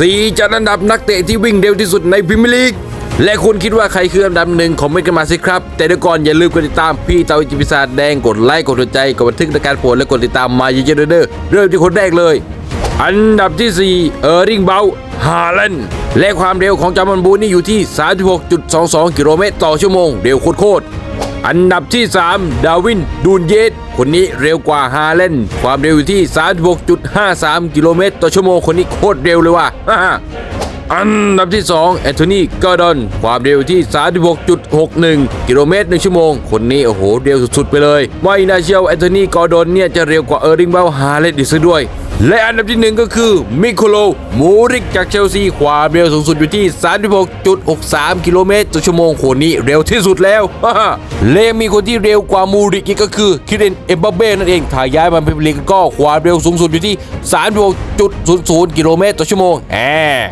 4จัดอันดับนักเตะที่วิ่งเร็วที่สุดในพรีเมียร์ลีกและคุณคิดว่าใครคืออันดับหนึ่งคอมเมนต์กันมาสิครับ แต่เดี๋ยวก่อนอย่าลืมกดติดตามพี่เตาจิปิศาจแดงกดไลค์กดหัวใจกดบันทึกรายการโปรดและกดติดตามมาเยอะๆเด้อเริ่มที่คนแรกเลย อันดับที่ 4 เออร์ริงเบลฮาเลนและความเร็วของจามันบูนี่อยู่ที่ 36.22 กิโลเมตรต่อชั่วโมง เร็วโคตร อันดับที่ 3 ดาวิน ดูนเยตคนนี้เร็วกว่าฮาเลนความเร็วอยู่ที่ 36.53 กิโลเมตรต่อชั่วโมงคนนี้โคตรเร็วเลยว่ะ อันดับที่2แอนโทนีกอร์ดอนความเร็วที่ 36.61 กิโลเมตรในชั่วโมง คนนี้โอ้โหเร็วสุดๆไปเลยไม่น่าเชื่อว่าแอนโทนีกอร์ดอนเนี่ยจะเร็วกว่าเออร์ริงเบลฮาเลนอีกซะด้วยและอันดับที่หนึ่งก็คือมิโคโลมูริกจากเชลซีความเร็วสูงสุดอยู่ที่ 36.63 กิโลเมตรต่อชั่วโมงคนนี้เร็วที่สุดแล้วและยังมีคนที่เร็วกว่ามูริกก็คือคิเรนเอ็มบัเบ้นั่นเองถ้ายย้ายมาเป็นลีกก็ความเร็วสูงสุดอยู่ที่ 36.00 กิโลเมตรต่อชั่วโมงแหม